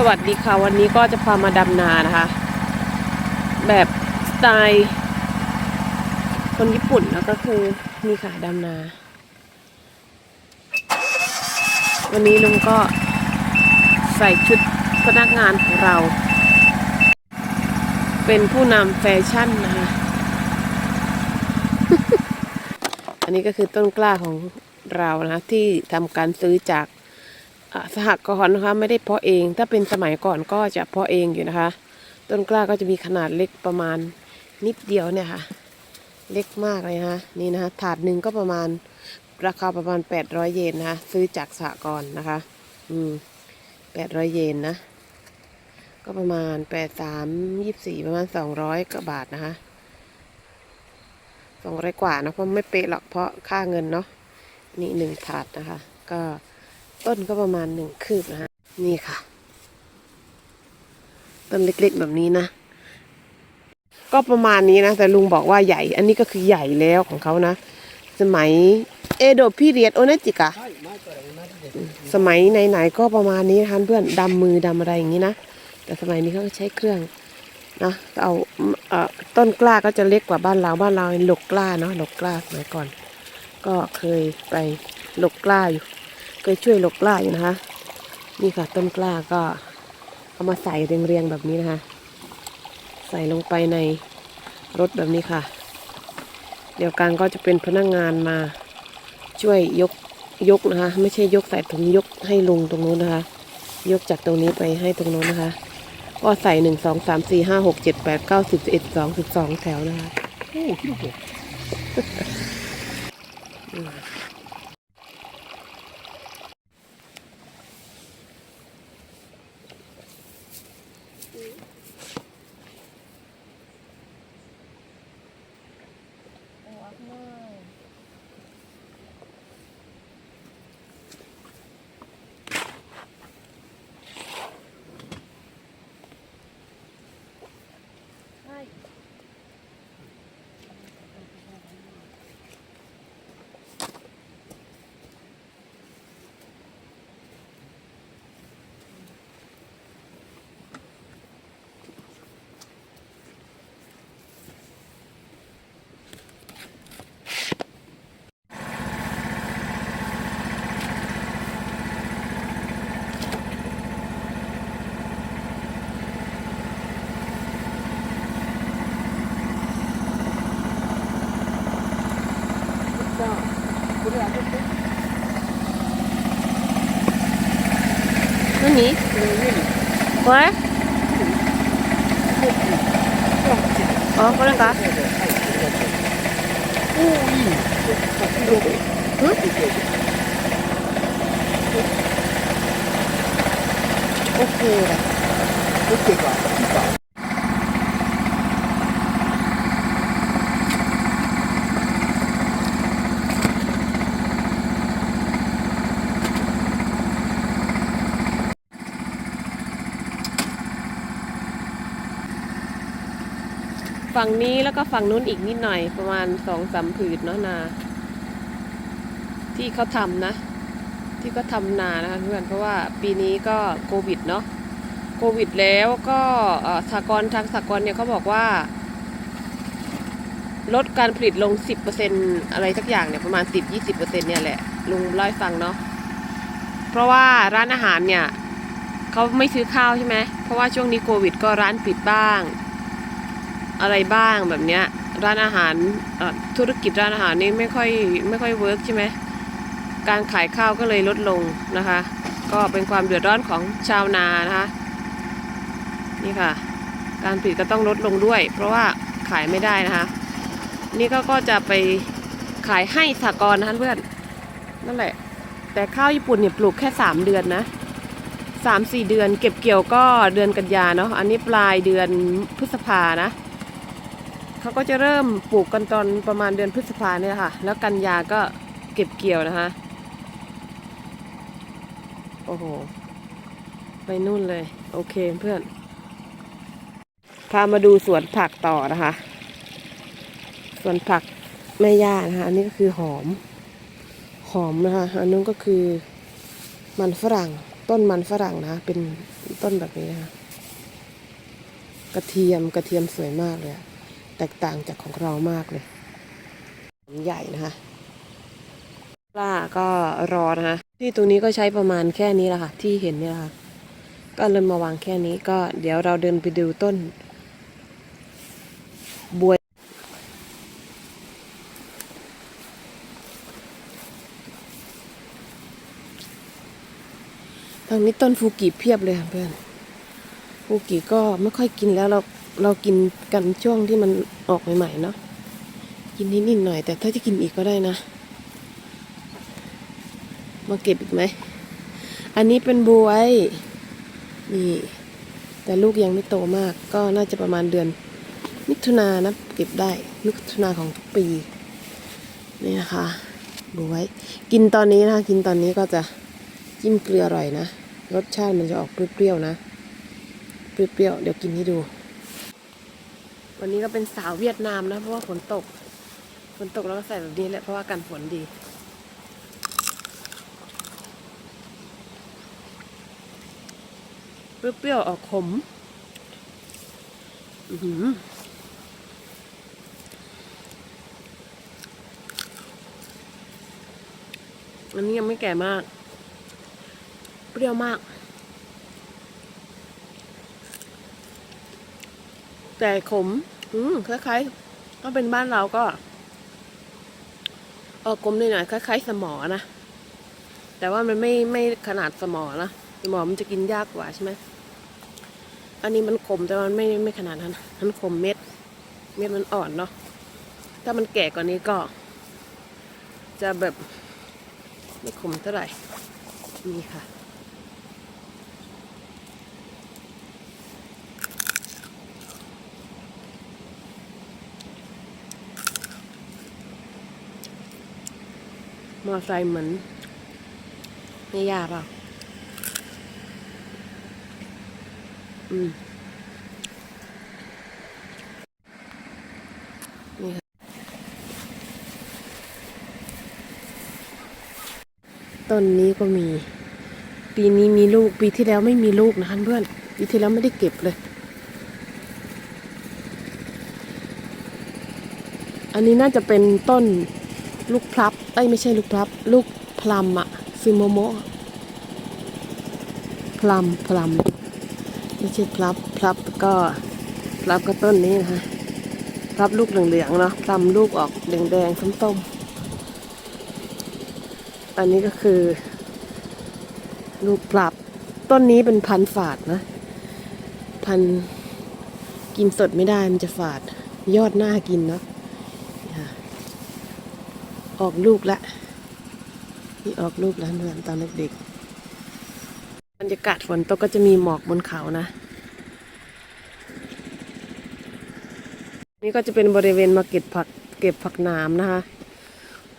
สวัสดีค่ะ วันนี้ก็จะพามาดำนานะคะ แบบสไตล์คนญี่ปุ่นแล้วก็คือนี่ค่ะดำนา วันนี้ลุงก็ใส่ชุดพนักงานของเรา เป็นผู้นำแฟชั่นนะคะ อันนี้ก็คือต้นกล้าของเรานะที่ทำการซื้อจาก สหกรณ์นะคะไม่ได้เพาะเอง ถ้าเป็นสมัยก่อนก็จะเพาะเองอยู่นะคะ ต้นกล้าก็จะมีขนาดเล็กประมาณนิดเดียวเนี่ยค่ะ เล็กมากเลยนะคะนี่นะคะถาดหนึ่งก็ประมาณราคาประมาณ 800 เยนนะคะซื้อจากสหกรณ์นะคะ อืม800 เยนนะ ก็ประมาณ 8 3 24 ประมาณ 200กว่าบาทนะคะ200กว่านะเพราะไม่เป๊ะหรอกเพราะค่าเงินเนาะนี่หนึ่งถาดนะคะ ก็ ต้นก็ประมาณหนึ่งคืบนะฮะนี่ค่ะ ต้นเล็กๆแบบนี้นะ ก็ประมาณนี้นะ แต่ลุงบอกว่าใหญ่ อันนี้ก็คือใหญ่แล้วของเขานะ สมัยเอโดพีเรียดโอเนจิกะสมัยไหนๆก็ประมาณนี้นะคะเพื่อนดำมือดำอะไรอย่างนี้นะ แต่สมัยนี้เขาก็ใช้เครื่องนะเอาเอ่อต้นกล้าก็จะเล็กกว่าบ้านเราบ้านเราหลกกล้าเนาะหลกกล้าสมัยก่อน ก็เคยไปหลกกล้าอยู่ เคช่วยลกล้าอยู่นะคะ นี่ค่ะต้นกล้าก็เอามาใส่เรียงๆแบบนี้นะคะ ใส่ลงไปในรถแบบนี้ค่ะ เดี๋ยวกลางก็จะเป็นพนักงงานมาช่วยยกยกนะคะ ไม่ใช่ยกใส่ถุงยกให้ลุงตรงนู้นนะคะ ยกจากตรงนี้ไปให้ตรงนู้นนะคะ ก็ใส่หนึ่งสองสามสี่ห้าหกเจ็ดแปดเก้าสิบเอ็ดสองสิบสองแถวนะคะโอ้คิดว่ Nani? Where? Oh, wala ka? Hmm? Okay. Okay ka. Okay ka. ฝั่งนี้แล้วก็ฝั่งนู้นอีกนิดหน่อยประมาณสองสามผืนเนาะนา ที่เขาทำนะ ที่เขาทำนานะคะเพื่อนเพราะว่าปีนี้ก็โควิดเนาะโควิดแล้วก็สากรทางสากรเนี่ยเขาบอกว่า ลดการผลิตลง 10%อะไรสักอย่างเนี่ยประมาณ 10-20%เนี่ยแหละลุงเล่าให้ฟังเนาะเพราะว่าร้านอาหารเนี่ยเขาไม่ซื้อข้าวใช่ไหมเพราะว่าช่วงนี้โควิด ก็ร้านปิดบ้าง อะไรบ้างแบบเนี้ยร้านอาหารธุรกิจร้านอาหารนี่ไม่ค่อยไม่ค่อยเวิร์กใช่ไหมการขายข้าวก็เลยลดลงนะคะ ก็เป็นความเดือดร้อนของชาวนานะคะนี่ค่ะ การผลิตก็ต้องลดลงด้วย เพราะว่าขายไม่ได้นะคะ นี่ก็ก็จะไปขายให้สากรนะคะเพื่อนนั่นแหละ แต่ข้าวญี่ปุ่นเนี่ยปลูกแค่สามเดือนนะสามสี่เดือนเก็บเกี่ยวก็เดือนกันยาเนาะอันนี้ปลายเดือนพฤษภานะ เขาก็จะเริ่มปลูกกันตอนประมาณเดือนพฤษภาเนี่ยค่ะ แล้วกันยาก็เก็บเกี่ยวนะคะ โอ้โห ไปนู่นเลย โอเคเพื่อน พามาดูสวนผักต่อนะคะ สวนผักแม่ย่านะคะ อันนี้ก็คือหอม หอมนะคะ อันนู้นก็คือมันฝรั่ง ต้นมันฝรั่งนะคะเป็นต้นแบบนี้นะคะ กระเทียม กระเทียมสวยมากเลยอะ แตกต่างจากของเรามากเลยใหญ่นะคะปลาก็รอนะคะที่ตรงนี้ก็ใช้ประมาณแค่นี้แหละค่ะ ที่เห็นเนี่ยแหละค่ะ ก็เลยมาวางแค่นี้ก็เดี๋ยวเราเดินไปดูต้น บวยทางนี้ต้นฟูกิเพียบเลยค่ะเพื่อน ฟูกิก็ไม่ค่อยกินแล้วเราเรากินกันช่วงที่มันออกใหม่ๆเนาะกินนิดๆหน่อย แต่ถ้าจะกินอีกก็ได้นะ มาเก็บอีกไหม อันนี้เป็นบวยนี่แต่ลูกยังไม่โตมาก ก็น่าจะประมาณเดือน มิถุนานะ เก็บได้มิถุนาของทุกปี นี่นะคะบวยกินตอนนี้นะคะกินตอนนี้ก็จะจิ้มเกลืออร่อยนะ รสชาติมันจะออกเปรี้ยวๆนะ เปรี้ยวๆ เดี๋ยวกินให้ดู วันนี้ก็เป็นสาวเวียดนามนะ เพราะว่าฝนตก ฝนตกแล้วก็ใส่แบบนี้แหละ เพราะว่ากันฝนดี เปรี้ยวๆ ออกขม อือหืออันนี้ยังไม่แก่มาก เปรี้ยวมาก แต่ขม อืมคล้ายๆก็เป็นบ้านเราก็ออกกลมหน่อยๆคล้ายๆสมอนะแต่ว่ามันไม่ไม่ขนาดสมอนะสมอมันจะกินยากกว่าใช่ไหมอันนี้มันขมแต่มันไม่ไม่ขนาดนั้นมันขมเม็ด เม็ดมันอ่อนเนาะถ้ามันแก่กว่านี้ก็ จะแบบไม่ขมเท่าไหร่นี่ค่ะ มอไซค์เหมือนไม่ยากเปล่าอืมนี่ค่ะต้นนี้ก็มี ปีนี้มีลูก ปีที่แล้วไม่มีลูกนะคะเพื่อน ปีที่แล้วไม่ได้เก็บเลย อันนี้น่าจะเป็นต้น ลูกพลับเอ้ยไม่ใช่ลูกพลับ ลูกพลัมอะซิโมโมะพลัมพลัมไม่ใช่พลับพลับก็พลับก็ต้นนี้นะคะพลับลูกเหลืองๆเนาะพลัมลูกออกแดงๆส้มๆอันนี้ก็คือ ลูกพลับต้นนี้เป็นพันฝาดนะ พันกินสดไม่ได้มันจะฝาด ยอดหน้ากินเนาะ ออกลูกแล้วนี่ออกลูกแล้วเหมือนตอนเด็กๆบรรยากาศฝนตกก็จะมีหมอกบนเขานะ นี่ก็จะเป็นบริเวณมาเก็บผักเก็บผักหนามนะคะ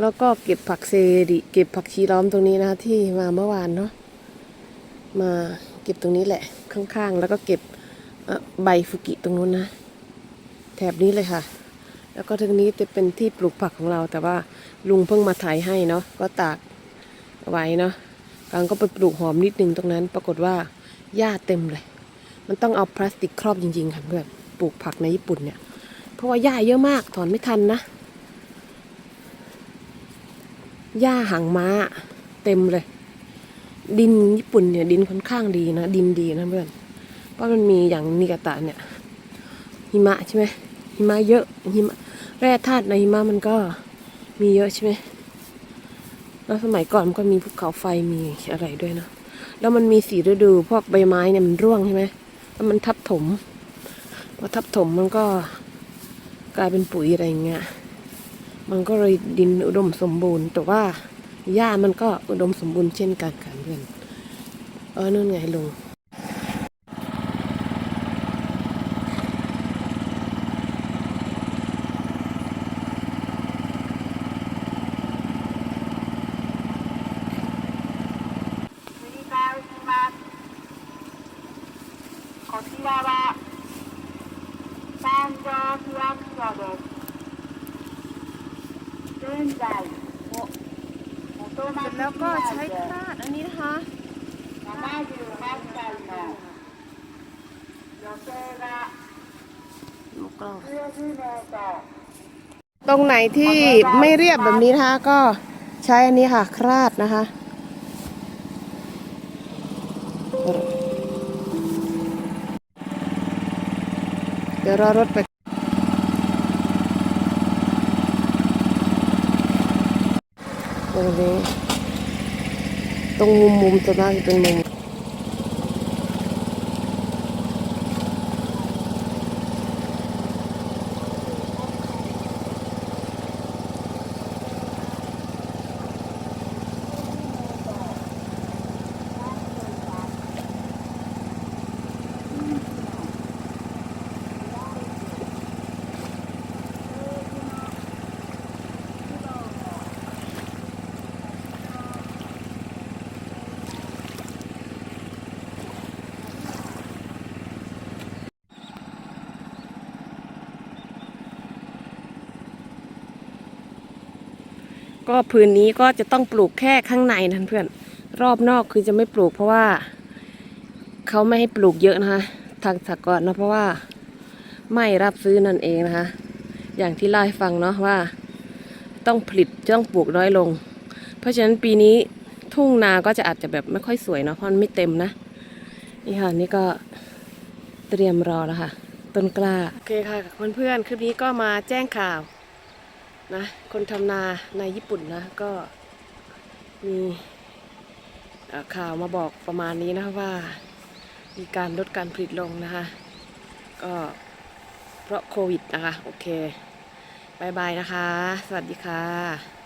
แล้วก็เก็บผักเซดิเก็บผักชีล้อมตรงนี้นะคะที่มาเมื่อวานเนาะมาเก็บตรงนี้แหละข้างๆ แล้วก็เก็บใบฟุกิตรงนู้นนะ แถบนี้เลยค่ะ แล้วก็ทางนี้จะเป็นที่ปลูกผักของเราแต่ว่า ลุงเพิ่งมาไถให้เนาะก็ตากไว้เนาะกลางก็ไปปลูกหอมนิดนึงตรงนั้น ปรากฏว่าหญ้าเต็มเลย มันต้องเอาพลาสติกครอบจริงๆค่ะเพื่อนปลูกผักในญี่ปุ่นเนี่ย เพราะว่าหญ้าเยอะมากถอนไม่ทันนะหญ้าหางม้า เต็มเลย ดินญี่ปุ่นเนี่ย ดินค่อนข้างดีนะดินดีนะเพื่อนเพราะมันมีอย่างนิกาตะเนี่ยหิมะใช่ไหมหิมะเยอะหิมะแร่ธาตุในหิมะมันก็ มีเยอะใช่ไหมแล้วสมัยก่อนมันก็มีภูเขาไฟมีอะไรด้วยเนาะแล้วมันมีสีฤดู พวกใบไม้เนี่ยมันร่วงใช่ไหมแล้วมันทับถมพอทับถมมันก็กลายเป็นปุ๋ยอะไรเงี้ย มันก็เลยดินอุดมสมบูรณ์ แต่ว่าหญ้ามันก็อุดมสมบูรณ์เช่นกันค่ะเพื่อนเออนู่นไงลุง 三条市役所です。現在、お元町 แล้วก็ใช้ 市内で คลาดอันนี้นะคะ 78歳の 女性が ลูกกล้อง 12名と ตรงไหนที่ไม่เรียบแบบนี้นะคะก็ใช้อันนี้ค่ะ คราดนะคะ เดี๋ยวรอรถไป ตรงนี้ ตรงมุมมุมจะน่าจะเป็นมุม ก็พื้นนี้ก็จะต้องปลูกแค่ข้างในนั่นเพื่อน รอบนอกคือจะไม่ปลูกเพราะว่าเขาไม่ให้ปลูกเยอะนะคะ ทางสากลนะเพราะว่าไม่รับซื้อนั่นเองนะคะ อย่างที่เล่าให้ฟังเนาะว่า ต้องผลิตต้องปลูกน้อยลง เพราะฉะนั้นปีนี้ทุ่งนาก็จะอาจจะแบบไม่ค่อยสวยเนาะเพราะมันไม่เต็มนะนี่ค่ะนี่ก็เตรียมรอแล้วค่ะ ต้นกล้า โอเคค่ะเพื่อนๆคลิปนี้ก็มาแจ้งข่าว นะ คนทำนาในญี่ปุ่นนะ ก็มีข่าวมาบอกประมาณนี้นะคะว่า มีการลดการผลิตลงนะคะ ก็เพราะโควิดนะคะ โอเคบายบายนะคะ สวัสดีค่ะ